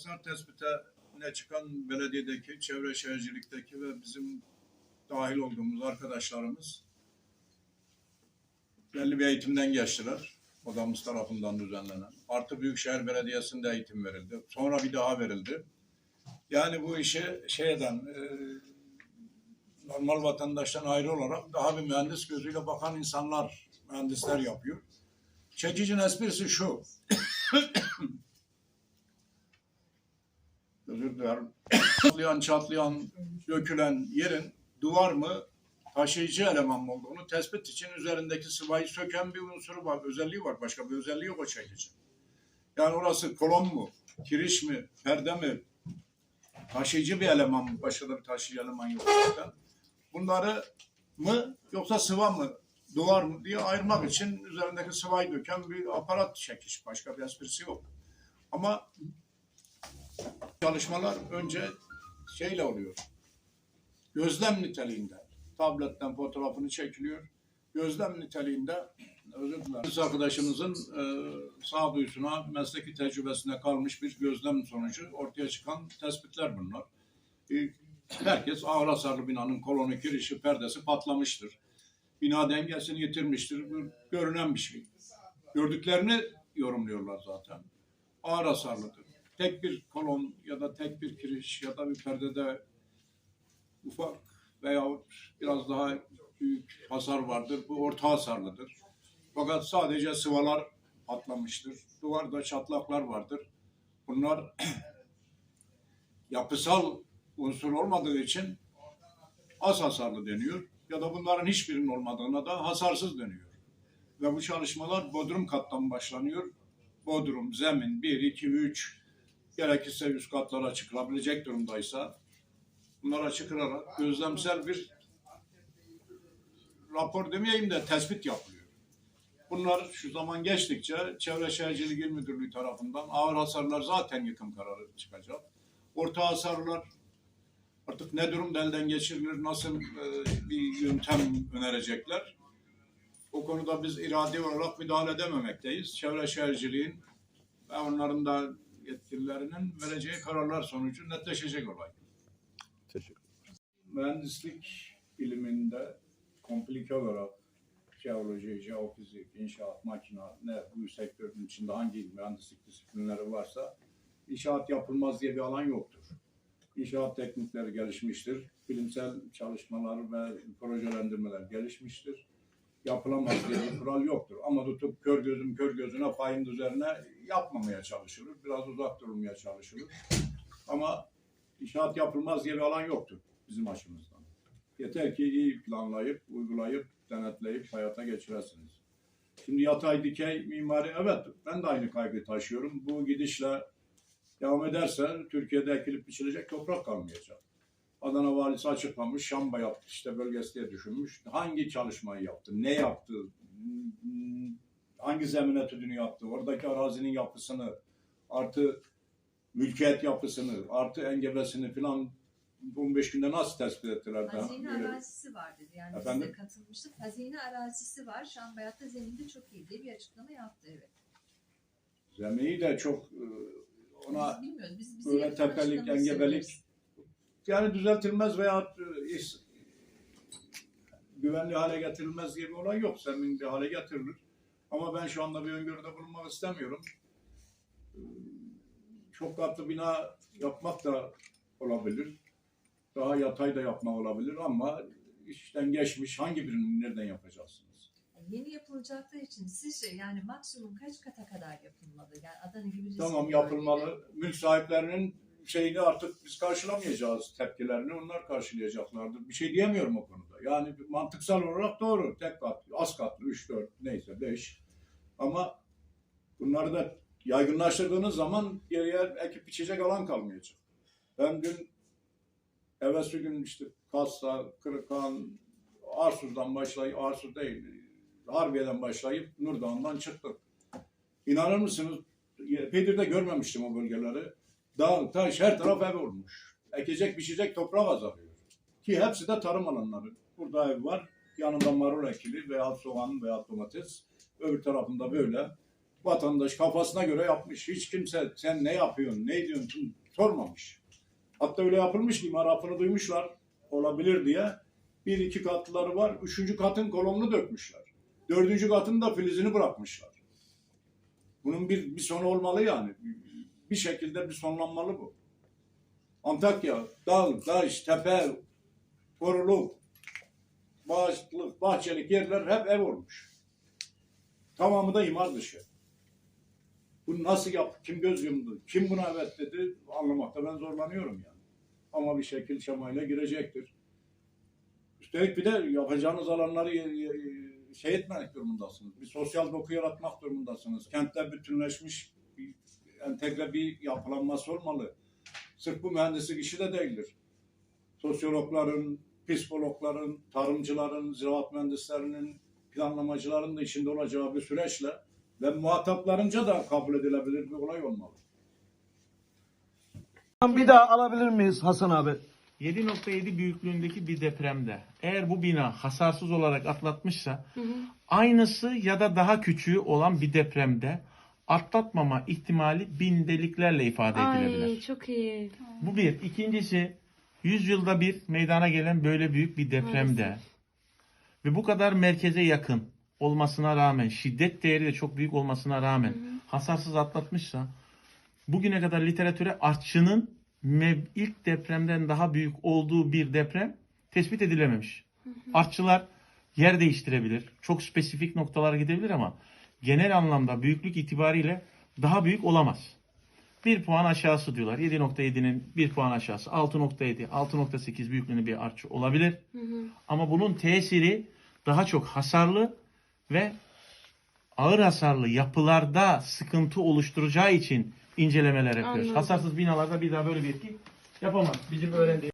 Hasar tespitine çıkan belediyedeki, çevre şehircilikteki ve bizim dahil olduğumuz arkadaşlarımız belli bir eğitimden geçtiler. Odamız tarafından düzenlenen. Artı Büyükşehir Belediyesi'nde eğitim verildi. Sonra bir daha verildi. Yani bu işi şeyden e, normal vatandaştan ayrı olarak daha bir mühendis gözüyle bakan insanlar, mühendisler yapıyor. Çekicin esprisi şu. Özür dilerim. Çatlayan, çatlayan, dökülen yerin duvar mı, taşıyıcı eleman mı olduğunu tespit için üzerindeki sıvayı söken bir unsuru var, özelliği var. Başka bir özelliği yok o çekici. Yani orası kolon mu, kiriş mi, perde mi, taşıyıcı bir eleman mı, başka da bir taşıyıcı eleman yok zaten. Bunları mı yoksa sıva mı, duvar mı diye ayırmak için üzerindeki sıvayı döken bir aparat çekiş. Başka bir esprisi yok. Ama çalışmalar önce şeyle oluyor. Gözlem niteliğinde. Tabletten fotoğrafını çekiliyor. Gözlem niteliğinde özür dilerim. Arkadaşımızın e, sağduyusuna, mesleki tecrübesine kalmış bir gözlem sonucu ortaya çıkan tespitler bunlar. E, herkes ağır hasarlı binanın kolonu, kirişi, perdesi patlamıştır. Bina dengesini yitirmiştir. Bu görünen bir şey. Gördüklerini yorumluyorlar zaten. Ağır hasarlıdır. Tek bir kolon ya da tek bir kiriş ya da bir perdede ufak veyahut biraz daha büyük hasar vardır. Bu orta hasarlıdır. Fakat sadece sıvalar patlamıştır. Duvarda çatlaklar vardır. Bunlar yapısal unsur olmadığı için az hasarlı deniyor. Ya da bunların hiçbirinin olmadığına da hasarsız deniyor. Ve bu çalışmalar bodrum kattan başlanıyor. Bodrum, zemin 1, 2, 3 gerekirse üst katlara çıkılabilecek durumdaysa bunlara çıkılarak gözlemsel bir rapor demeyeyim de tespit yapılıyor. Bunlar şu zaman geçtikçe Çevre Şehircilik İl Müdürlüğü tarafından ağır hasarlar zaten yıkım kararı çıkacak. Orta hasarlar artık ne durumda elden geçirilir, nasıl e, bir yöntem önerecekler. O konuda biz iradi olarak müdahale edememekteyiz. Çevre Şehirciliğin ve onların da yetkililerinin vereceği kararlar sonucu netleşecek olay. Teşekkür Mühendislik biliminde komplike olarak jeoloji, jeofizik, inşaat, makina, ne bu sektörün içinde hangi mühendislik disiplinleri varsa inşaat yapılmaz diye bir alan yoktur. İnşaat teknikleri gelişmiştir. Bilimsel çalışmalar ve projelendirmeler gelişmiştir. Yapılamaz diye bir kural yoktur. Ama tutup kör gözüm kör gözüne payın üzerine yapmamaya çalışılır. Biraz uzak durulmaya çalışılır. Ama inşaat yapılmaz diye bir alan yoktur bizim açımızdan. Yeter ki iyi planlayıp, uygulayıp, denetleyip hayata geçiresiniz. Şimdi yatay dikey mimari, evet ben de aynı kaygı taşıyorum. Bu gidişle devam ederse Türkiye'de ekilip biçilecek toprak kalmayacak. Adana valisi açıklamış, Şamba yaptı işte bölgesi diye düşünmüş. Hangi çalışmayı yaptı, ne yaptı, hangi zemin etüdünü yaptı, oradaki arazinin yapısını, artı mülkiyet yapısını, artı engebesini filan 15 günde nasıl tespit ettiler? Hazine Böyle- arazisi var dedi. Yani Efendim? biz de katılmıştık. Hazine arazisi var. Şambayat'ta zeminde çok iyi diye bir açıklama yaptı evet. Zemini de çok e, ona biz bilmiyoruz. Biz bize böyle yapılan tepelik, engebelik. Yani düzeltilmez veya e, güvenli hale getirilmez diye bir olay yok. Zemin bir hale getirilir. Ama ben şu anda bir öngörüde bulunmak istemiyorum. E, Çok katlı bina yapmak da olabilir. Daha yatay da yapmak olabilir ama işten geçmiş hangi birini nereden yapacaksınız? Yeni yapılacaklar için sizce yani maksimum kaç kata kadar yapılmalı? Yani Adana gibi Tamam yapılmalı. Mülk sahiplerinin şeyini artık biz karşılamayacağız tepkilerini. Onlar karşılayacaklardır. Bir şey diyemiyorum o konuda. Yani mantıksal olarak doğru. Tek katlı, az katlı, 3, 4 neyse 5. Ama bunları da yaygınlaştırdığınız zaman geriye ekip biçecek alan kalmayacak. Ben dün evvelsi gün işte Kassa, Kırıkhan, Arsuz'dan başlayıp, Arsuz değil, Harbiye'den başlayıp Nurdağ'ından çıktık. İnanır mısınız? Epeydir de görmemiştim o bölgeleri. Dağ, taş, her taraf ev olmuş. Ekecek, biçecek toprak azalıyor. Ki hepsi de tarım alanları. Burada ev var, yanında marul ekili veya soğan veya domates. Öbür tarafında böyle. Vatandaş kafasına göre yapmış. Hiç kimse sen ne yapıyorsun, ne ediyorsun sormamış. Hatta öyle yapılmış ki imar hapını duymuşlar olabilir diye. Bir iki katlıları var. Üçüncü katın kolonunu dökmüşler. Dördüncü katın da filizini bırakmışlar. Bunun bir, bir sonu olmalı yani. Bir şekilde bir sonlanmalı bu. Antakya, dağ, taş, tepe, koruluk, bağışlık, bahçelik yerler hep ev olmuş. Tamamı da imar dışı. Bunu nasıl yaptı, kim göz yumdu, kim buna evet dedi anlamakta ben zorlanıyorum yani. Ama bir şekil şemayla girecektir. Üstelik bir de yapacağınız alanları şey etmek durumundasınız. Bir sosyal doku yaratmak durumundasınız. Kentler bütünleşmiş, entegre bir yapılanması olmalı. Sırf bu mühendislik işi de değildir. Sosyologların, psikologların, tarımcıların, ziraat mühendislerinin, planlamacıların da içinde olacağı bir süreçle ve muhataplarınca da kabul edilebilir bir olay olmalı. Bir daha alabilir miyiz Hasan abi? 7.7 büyüklüğündeki bir depremde eğer bu bina hasarsız olarak atlatmışsa aynısı ya da daha küçüğü olan bir depremde atlatmama ihtimali bindeliklerle ifade edilebilir. Ay çok iyi. Bu bir. İkincisi 100 yılda bir meydana gelen böyle büyük bir depremde ve bu kadar merkeze yakın olmasına rağmen şiddet değeri de çok büyük olmasına rağmen hasarsız atlatmışsa bugüne kadar literatüre artçının ilk depremden daha büyük olduğu bir deprem tespit edilememiş. Artçılar yer değiştirebilir. Çok spesifik noktalara gidebilir ama genel anlamda büyüklük itibariyle daha büyük olamaz. Bir puan aşağısı diyorlar. 7.7'nin bir puan aşağısı 6.7, 6.8 büyüklüğünde bir artçı olabilir. Ama bunun tesiri daha çok hasarlı ve ağır hasarlı yapılarda sıkıntı oluşturacağı için incelemeler yapıyoruz. Anladım. Hasarsız binalarda bir daha böyle bir etki yapamaz. Bizim öğrendiğimiz